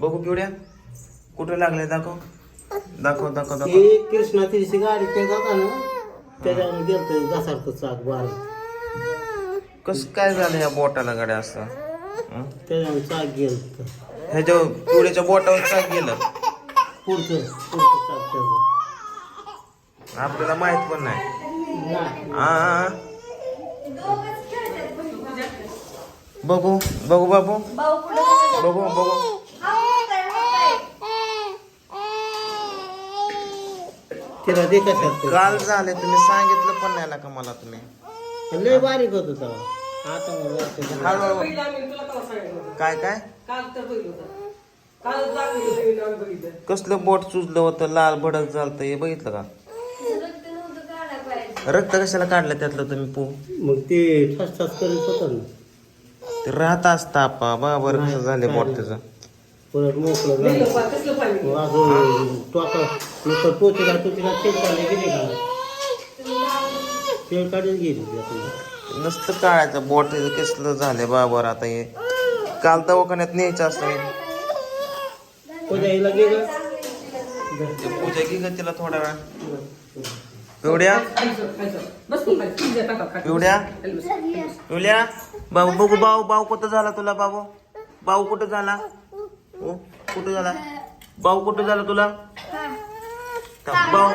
बघू पिवड्या. कुठे लागले? दाखव. दाखव दाखव दाखव. ही कृष्णा तिची गाडी ते जाता ना? त्याच्यावर गेलतो घसारतो चाक बार कस काय झालं या बोटाला गाड्या असं? हं? त्याच्यावर चाक गेलं ह्याच्या पिवड्याच्या बोटावर काय गेलं. पुढचं पुढचं चाक त्याचं. आपल्याला माहीत पण नाही. नाही. बघू बघू बाबू बघू बघू. तिला ते कशात काल झाले तुम्ही सांगितलं पण नाही ना का मला तुम्ही? लय बारीक होत तेव्हा आता मग वाटतं. हळूहळू पहिलं आम्ही तुला. केव्हा सांगितलं होतं? काय काय? काल तर पहिलं होतं काल दाखवलं होतं मी आम्ही बघितलं कसलं बोट सुजलं होतं लाल भडक झालं हे बघितलं का? रक्त कशाला काढलं त्यातलं तुम्ही पू? मग ते ठस ठस करीत होतं ना. ते राहत असता आपा. बरोबर कसं झाले बोट त्याचं परत मोकळं नाही झालं पा- कसलं पाणी? मग अजून नुसतं टोचीला टोचीला तेल काढले गेले का? तेल काढून गेली ती आपली. नुसतं काढायचं बोट कसलं झाले बाबर आता हे. काल दवाखान्यात न्यायचं असतं हे. पूजा हिला गेलं ते पूजा की ग तिला थोडा वेळ. बस खायचं. पिवड्या. पिवड्या. बाबू बघू भाऊ भाऊ कुठं झाला तुला बाबू? भाऊ कुठं झाला? हो कुठं झाला? भाऊ कुठं झाला तुला? भाऊ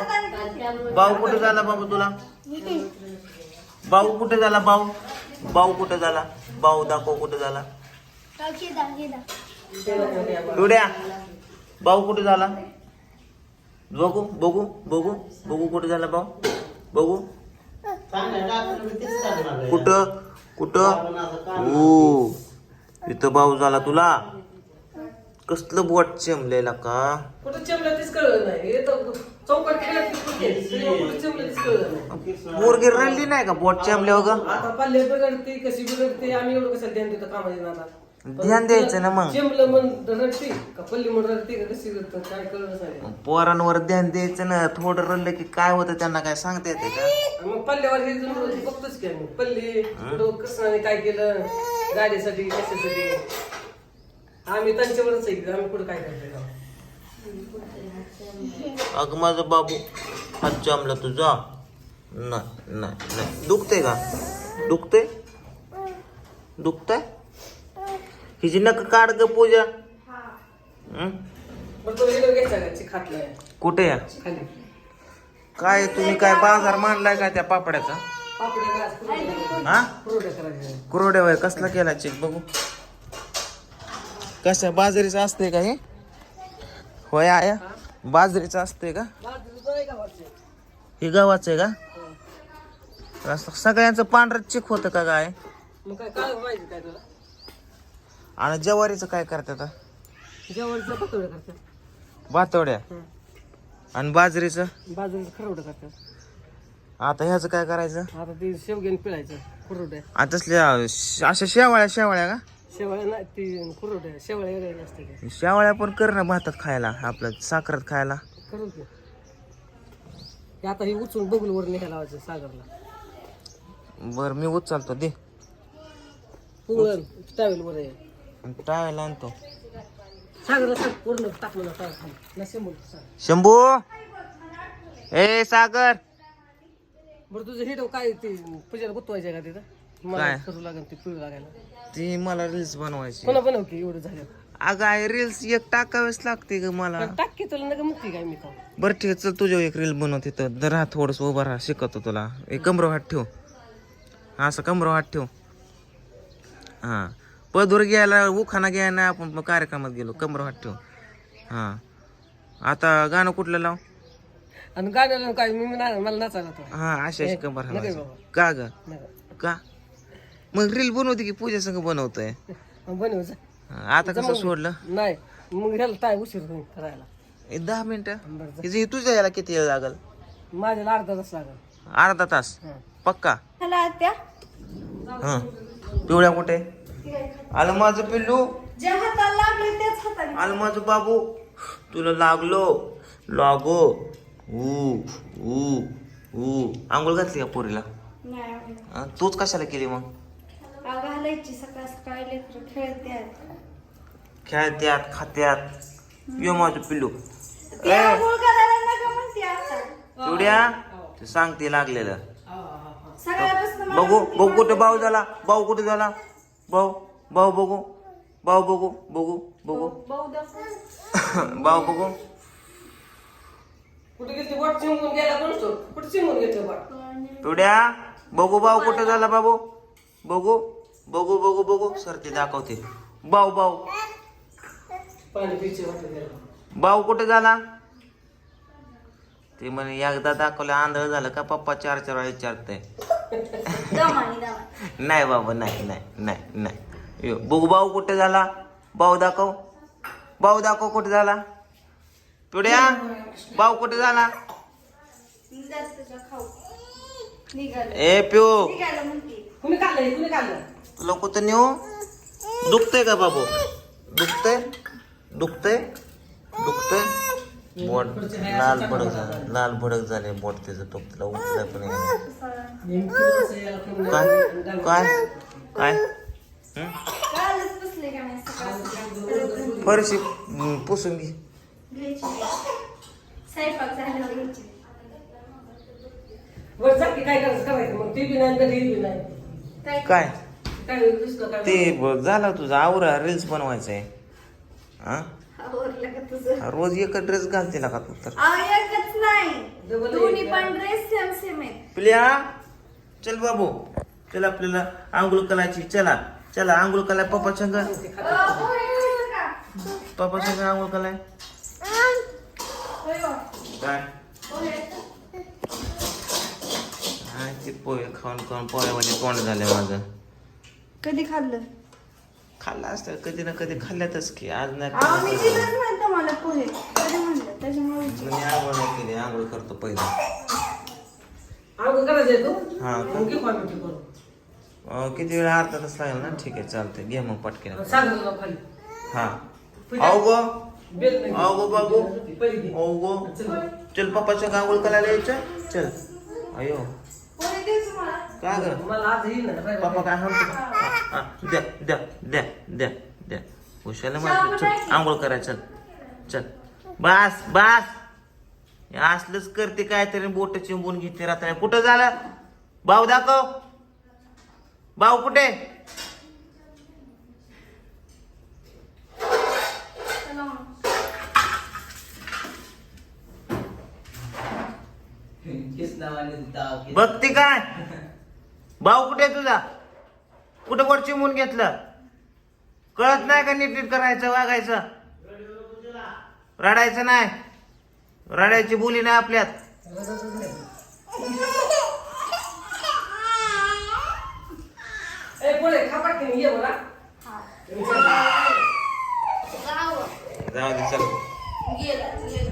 भाऊ कुठं झाला बाबू तुला? भाऊ कुठे झाला भाऊ भाऊ कुठे झाला? भाऊ दाखव कुठे झाला. पिवड्या भाऊ कुठे झाला? बघू बघू बघू बघू कुठे झाला भाऊ बघू. कुठं? कुठं? ओ इथं भाऊ झाला तुला? कसलं बोट चेमलेला का? कुठं चिमलं तीच कळलं नाही. हे चौकट की नाही. पोरगी रडली नाही का बोट चेमल्यावर ग? आता पल्ले बिघडते कशी बिघडते आम्ही एवढं कसं ध्यान देतो कामाच्या नादात? ध्यान द्यायचं ना मग. चिमलं म्हण रडते का? पल्ली म्हणून रडते का? कशी रडतं काय कळलं नाही. पोरांवर ध्यान द्यायचं ना थोडं रडलं की काय होतं त्यांना काय सांगता येते का? आणि मग पल्ल्यावर हे जण बघतोच की आम्ही. पल्ली कृष्णाने काय केलं? गाडीसाठी कशासाठी? आम्ही त्यांच्यावरच आहे की आम्ही कुठं काय करतोय अग माझा बाबू हात जमला तुझा. नाही नाही नाही दुखते का? दुखते दुखतंय? हिची नक काढ ग पूजा. हं? कुठे या? खाली. काय तुम्ही काय बाजार मांडलाय का त्या पापड्याचा? हा? वय कसला केला चेक बघू. कशा बाजरीचं असतंय का हे? होय आया? बाजरीचं असतंय का? हे गव्हाचं आहे का? असं सगळ्यांचं पांढरं चिक होतं का काय? मग काय काय माहिती काय तुला आणि ज्वारीचं काय करतात जेवणचं पतोडं करतात. भातवड्या आणि बाजरीचं? बाजरीचं खरवडं करतात. आता ह्याचं काय करायचं? आता ते शेवग्याने पिळायचं कुरवड्या आणि तसल्या श- अशा शेवाळ्या शेवाळ्या का? शेवळ्या नाही ती कुरवड्या शेवळ्या वेगळ्या असते ते शेवाळ्या पण कर ना भातात खायला आपलं साखरात खायला. हे आता हे उचलून बघून वर निघायला लावायचं सागरला. बरं मी उचलतो दे. पुळण टावेल वर आहे. टाळायला आणतो सागरला सांग पूर्ण टाक मला टाळ खाली ना शंभर सांग. शंभू? ए सागर! बरं तुझं हिडो काय ते? पूजाला गुतवायचं का तिथं? मला काय? करू लागेल ते पिळू लागायला ती मला रील्स बनवायची. कोणा बनव की एवढं झालं? अगं आहे रील्स एक टाकावेच लागते ग मला. टाक की तुला नका काय मी का बरं ठीक आहे चल तुझ्या एक रील बनव तिथं जर राहा थोडस उभा राहा शिकवतो तुला. एक कमरो हात ठेव. हा असं कमरो हात ठेव. हा. पदूर घ्यायला उखाना घ्यायला आपण कार्यक्रमात गेलो कमरो हात ठेव हा. आता गाणं कुठलं लाव? आणि गाण्याला काय मी ना- मला नाचायला तो. हा अशी अशी कंबर नका हलवायची. बाबा. का ग? का? मग रील बनवते की पूजा संग बनवतोय? मग बनव जा. हा, आता कसं सोडलं? नाही मग ह्याला काय उशीर होईल करायला. दहा मिनिटं? बरं जा. हे तुझ्या याला किती वेळ लागल? माझ्याला अर्धा तास लागेल. अर्धा तास? हं. पक्का? हा. पिवळ्या कुठे आलं माझं पिल्लू? ज्या हाताला लागले त्याच हाताने. आलं माझं बाबू? तुला लागलो. लागो. ऊ ऊ ऊ. आंघोळ घातली का पोरीला? नाही हा, तूच कशाला केली मग? का घालायची सकाळ सकाळी लेकर खेळते खेळत्यात खात्यात. यो माझं पिल्लू. ते आंघोळ करायला नका म्हणते आता. चिवड्या ते सांगते लागलेलं. हा, हा, हा. सगळ्यापासून मला बघू बघू कुठे भाऊ झाला भाऊ कुठे झाला. भाऊ भाऊ बघू भाऊ बघू बघू बघू. भाऊ बघू. कुठे गेली गेला चिमून घेतलं बघू भाऊ कुठे झाला बाबू. बघू बघू बघू बघू. सर ते दाखवते. भाऊ भाऊ. पाणी पिचे भाऊ कुठे झाला? ते म्हणे एकदा दाखवलं आंधळ झालं का पप्पा चार चार वेळा विचारतंय. नाही बाबा नाही नाही नाही नाही. यो, बघू भाऊ कुठे झाला? भाऊ दाखव. भाऊ दाखव कुठे झाला? पिढ्या भाऊ कुठे झाला? ए पिऊ. लोक तर तुला कुठं नेऊ. दुखतंय का बाबू? दुखतंय? दुखतंय? दुखतंय? बोट लाल भडक झालं लाल भडक झाले बोट त्याचं टोक तिला उठलाय पण काय? काय? काय? फरशी पुसून घे. काय ती झालं तुझं आवरा रील्स बनवायचं आहे हा? का तुझं? रोज एक ड्रेस घालते का तू तर? अहो, एकच नाही. Double दोन्ही एक. पण ड्रेस सेम सेम आहेत. प्लिया चल बाबू. चल आपल्याला आंघोळ करायची. चला चला आंघोळ कराय. पप्पा संग. अहो, पोहे खायचं का? पप्पा संग आंघोळ कराय. होय हो. काय? पोहे. हा ते पोहे खाऊन खाऊन पोह्यामध्ये तोंड झालंय माझं. कधी खाल्लं? खाल्लं असतं कधी ना कधी खाल्ल्यातच की आज नाही अहो मी खाल्लं. दिलंच नाही तुम्हाला पोहे कधी म्हणलं त्याच्यामुळे विचारलं. मी आंघोळ नाही केली आंघोळ करतो पहिला. आंघोळ करायचं आहे तू? हा. मग घे क्वालिटी करून अं, किती वेळा अर्धा तास लागेल ना? ठीक आहे चालतंय. घे मग पटकन. सांग तुला खाली. हा. अहो गो. बेल नाही. बाबू पहिली घे. अहो गो. चल. चल. पप्पाच्या आंघोळ करायला यायचं? चल. अयो. पोहे दे तुम्हाला. का ग? मला आज येईल ना बाय. पप्पा. काय म्हणतो? हा, द्या द्या द्या द्या द्या. हुशाला शाबू मार चल. आंघोळ करायचं चल चल. बास बास. असलंच करते काहीतरी बोट चिंबून घेते रात्र. कुठं झालं? भाऊ दाखव. भाऊ कुठे. बघते काय? भाऊ कुठे आहे तुझा? कुठं वर चिंबून घेतलं कळत नाही का नीट नीट करायचं वागायचं रडायचं नाही रडायची बोली नाही आपल्यात ए पोळे खा पटकन ये बरं हा. हा. जावं. जाऊ दे चल